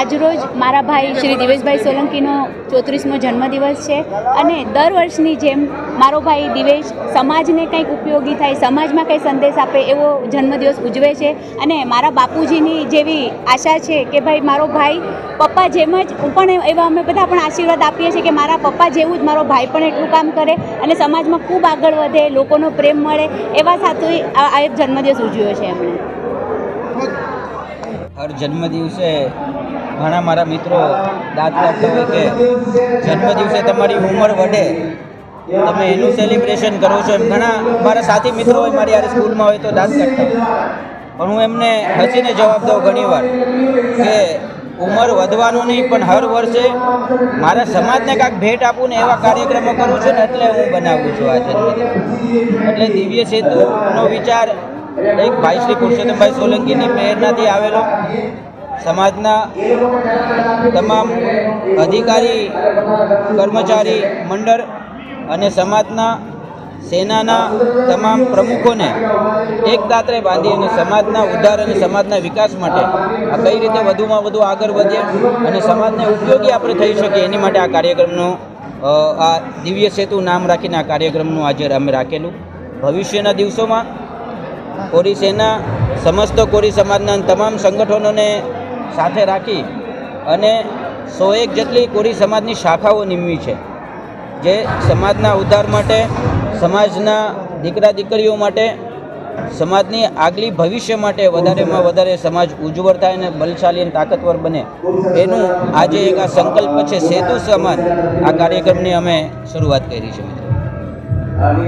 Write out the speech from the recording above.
આજરોજ મારા ભાઈ શ્રી દિવેશભાઈ સોલંકીનો ચોત્રીસમો જન્મદિવસ છે અને દર વર્ષની જેમ મારો ભાઈ દિવેશ સમાજને કંઈક ઉપયોગી થાય, સમાજમાં કંઈ સંદેશ આપે એવો જન્મદિવસ ઉજવે છે. અને મારા બાપુજીની જેવી આશા છે કે ભાઈ મારો ભાઈ પપ્પા જેમ જ હું પણ એવા અમે બધા પણ આશીર્વાદ આપીએ છીએ કે મારા પપ્પા જેવું જ મારો ભાઈ પણ એટલું કામ કરે અને સમાજમાં ખૂબ આગળ વધે, લોકોનો પ્રેમ મળે એવા સાથે આ જન્મદિવસ ઉજવ્યો છે એમણે. હર જન્મદિવસે ઘણા મારા મિત્રો દાંત કાઢતા હોય કે જન્મદિવસે તમારી ઉંમર વધે. તમે એનું સેલિબ્રેશન કરો છો એમ. ઘણા મારા સાથી મિત્રો હોય, મારી યાર સ્કૂલમાં હોય તો દાંત કાઢતા પણ હું એમને હસીને જવાબ દઉં ઘણીવાર કે ઉંમર વધવાનું નહીં, પણ હર વર્ષે મારા સમાજને કાંઈક ભેટ આપું ને એવા કાર્યક્રમો કરું છું ને એટલે હું બનાવું છું આ જન્મદિવસ. એટલે દિવ્ય સેતુનો વિચાર એક ભાઈ શ્રી પુરુષોત્તમભાઈ સોલંકીની પ્રેરણાથી આવેલો. સમાજના તમામ અધિકારી, કર્મચારી, મંડળ અને સમાજના સેનાના તમામ પ્રમુખોને એક દાત્રે બાંધી અને સમાજના ઉદ્ધાર અને સમાજના વિકાસ માટે આ કઈ રીતે વધુમાં વધુ આગળ વધીએ અને સમાજને ઉપયોગી આપણે થઈ શકીએ એની માટે આ કાર્યક્રમનો આ દિવ્ય સેતુ નામ રાખીને આ કાર્યક્રમનું આજે અમે રાખેલું. ભવિષ્યના દિવસોમાં કોરી સેના, સમસ્ત કોરી સમાજના તમામ સંગઠનોને સાથે રાખી અને સો એક જેટલી કોરી સમાજની શાખાઓ નિમવી છે, જે સમાજના ઉદ્ધાર માટે, સમાજના દીકરા દીકરીઓ માટે, સમાજની આગલી ભવિષ્ય માટે વધારેમાં વધારે સમાજ ઉજ્જવળ થાય અને બલશાલી અને તાકતવર બને. એનું આજે એક આ સંકલ્પ છે, સેતુ સમાજ આ કાર્યક્રમની અમે શરૂઆત કરી છે, મિત્રો.